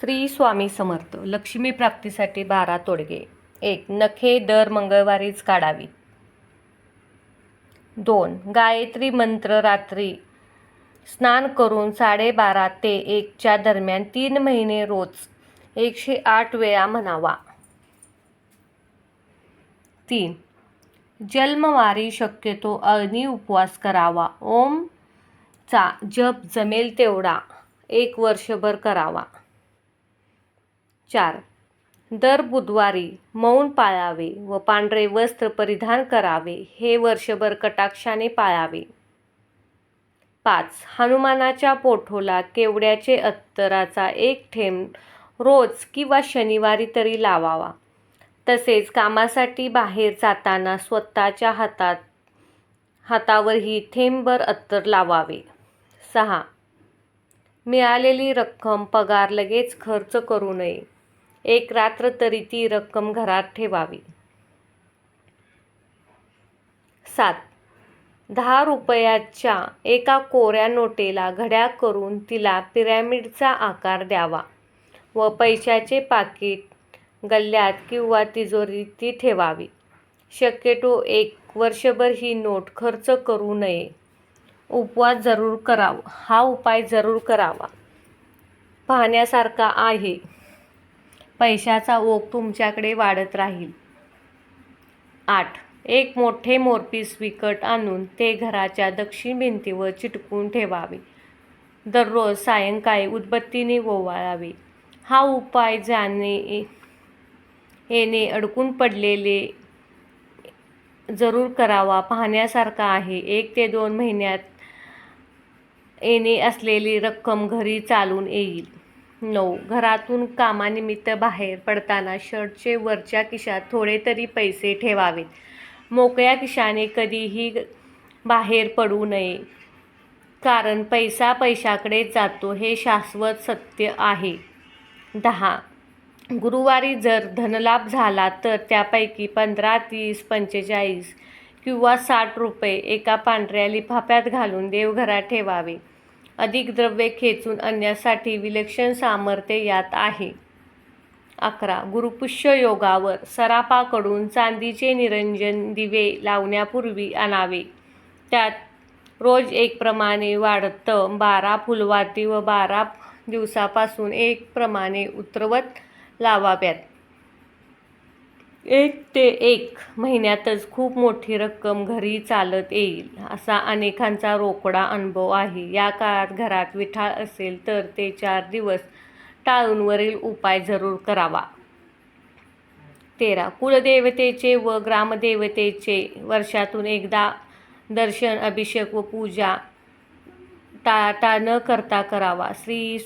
श्री स्वामी समर्थ लक्ष्मी प्राप्तीसाठी बारा तोडगे. एक नखे दर मंगळवारीच काढावी. दोन गायत्री मंत्र रात्री स्नान करून साडेबारा ते एकच्या दरम्यान तीन महिने रोज एकशे आठ वेळा म्हणावा. तीन जन्मवारी शक्यतो अग्नी उपवास करावा. ओमचा जप जमेल तेवढा. एक वर्षभर करावा. चार. दर बुधवारी मौन पाळावे व पांढरे वस्त्र परिधान करावे हे वर्षभर कटाक्षाने पाळावे. पाच. हनुमानाच्या पोठोला केवड्याचे अत्तराचा एक थेंब रोज किंवा शनिवारी तरी लावावा. तसेच कामासाठी बाहेर जाताना स्वतःच्या हातात हातावरही थेंबभर अत्तर लावावे. सहा. मिळालेली रक्कम पगार लगेच खर्च करू नये. एक रात्र तरी ती रक्कम घरात ठेवावी. सात. दहा रुपयाच्या एका कोऱ्या नोटेला घड्याळ करून तिला पिरॅमिडचा आकार द्यावा व पैशाचे पाकिट गल्ल्यात किंवा तिजोरीत ती ठेवावी. शक्यतो एक वर्षभर ही नोट खर्च करू नये. उपवास जरूर करावा. हा उपाय जरूर करावा. पाहण्यासारखा आहे. पैशाचा ओघ तुमच्याकडे वाढत राहील. आठ. एक मोठे मोरपीस विकत आणून ते घराच्या दक्षिण भिंतीवर चिटकून ठेवावे. दररोज सायंकाळी उदबत्तीने ओवाळावे. हा उपाय जाणे येणे अडकून पडलेले जरूर करावा. पाहण्यासारखा आहे. एक ते दोन महिन्यात येणे असलेली रक्कम घरी चालून येईल. नऊ घरातून कामानिमित्त बाहेर पडताना शर्टचे वरच्या खिशात थोडे तरी पैसे ठेवावेत. मोकळ्या खिशाने कधीही बाहेर पडू नये. कारण पैसा पैशाकडे जातो हे शाश्वत सत्य आहे. दहा. गुरुवारी जर धनलाभ झाला तर त्यापैकी पंधरा तीस पंचेचाळीस किंवा साठ रुपये एका पांढऱ्या लिफाफ्यात घालून देवघरात ठेवावे. अधिक द्रव्ये खेचून आणण्यासाठी विलक्षण सामर्थ्य यात आहे. अकरा. गुरुपुष्य योगावर सरापाकडून चांदीचे निरंजन दिवे लावण्यापूर्वी आणावे. त्यात रोज एक प्रमाणे वाढतं बारा फुलवाती व बारा दिवसापासून एक प्रमाणे उतरवत लावाव्यात. एक ते एक महिन्यातच खूप मोठी रक्कम घरी चालत येईल असा अनेकांचा रोकडा अनुभव आहे. या काळात घरात विठाळ असेल तर ते चार दिवस टाळून वरील उपाय जरूर करावा. तेरा. कुलदेवतेचे व ग्रामदेवतेचे वर्षातून एकदा दर्शन अभिषेक व पूजा टाळाटाळ न करता करावा. श्री